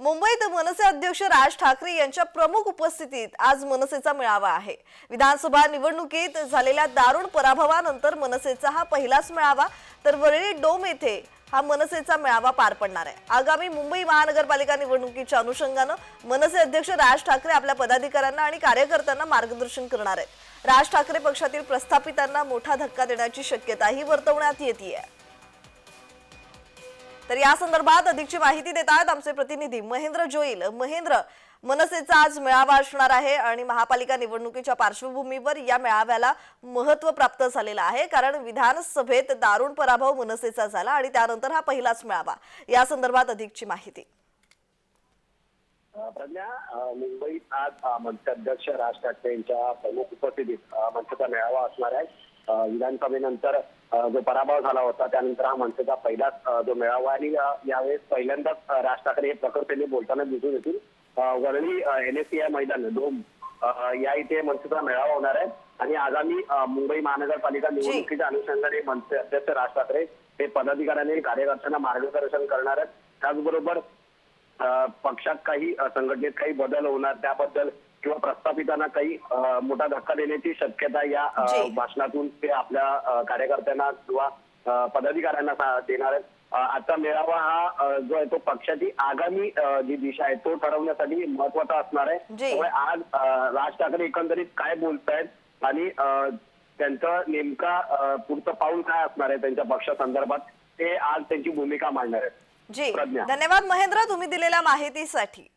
मुंबईत मनसे अध्यक्ष राज ठाकरे यांच्या प्रमुख उपस्थितीत आज मनसेचा मेळावा आहे. विधानसभा निवडणुकीत झालेल्या दारुण पराभवानंतर मनसेचा हा पहिलाच मेळावा तर वरळी डोम येथे हा मनसेचा मेळावा पार पडणार आहे. आगामी मुंबई महानगरपालिका निवडणुकीच्या अनुषंगानं मनसे अध्यक्ष राज ठाकरे आपल्या पदाधिकाऱ्यांना आणि कार्यकर्त्यांना मार्गदर्शन करणार आहेत. राज ठाकरे पक्षातील प्रस्थापितांना मोठा धक्का देण्याची शक्यताही वर्तवण्यात येते तर या संदर्भात अधिकची माहिती देत आहेत आमचे प्रतिनिधी महेंद्र जोईल. महेंद्र मनसेचा आज मेळावा असणार आहे आणि महापालिका निवडणुकीच्या पार्श्वभूमीवर या मेळाव्याला महत्त्व प्राप्त झालेलं आहे कारण विधानसभेत दारुण पराभव मनसेचा झाला आणि त्यानंतर हा पहिलाच मेळावा. या संदर्भात अधिकची माहिती. प्रज्ञा मुंबईत आज अ, अध्यक्ष राज ठाकरे यांच्या प्रमुख उपस्थितीत अ, मेळावा असणार आहे. विधानसभेनंतर जो पराभव झाला होता त्यानंतर हा मनसेचा पहिलाच जो मेळावा आणि यावेळेस पहिल्यांदाच राज ठाकरे हे प्रखरतेने बोलताना दिसून येतील. वरळी एनएससीआय मैदान डोम या इथे मनसेचा मेळावा होणार आहे. आणि आगामी मुंबई महानगरपालिका निवडणुकीच्या अनुषंगाने मनसे अध्यक्ष राज ठाकरे हे पदाधिकाऱ्यांनी कार्यकर्त्यांना मार्गदर्शन करणार आहेत. त्याचबरोबर पक्षात काही संघटनेत काही बदल होणार त्याबद्दल किंवा प्रस्थापितांना काही मोठा धक्का देण्याची शक्यता या. भाषणातून ते आपल्या कार्यकर्त्यांना किंवा पदाधिकाऱ्यांना देणार आहेत आजचा मेळावा हा जो आहे तो पक्षाची आगामी जी दिशा आहे तो ठरवण्यासाठी महत्त्वाचा असणार आहे. त्यामुळे आज राज ठाकरे एकंदरीत काय बोलतायत आणि त्यांचं नेमका पुढचं पाऊल काय असणार आहे त्यांच्या पक्षासंदर्भात ते आज त्यांची भूमिका मांडणार आहेत जी. धन्यवाद महेंद्र तुम्ही दिलेल्या माहितीसाठी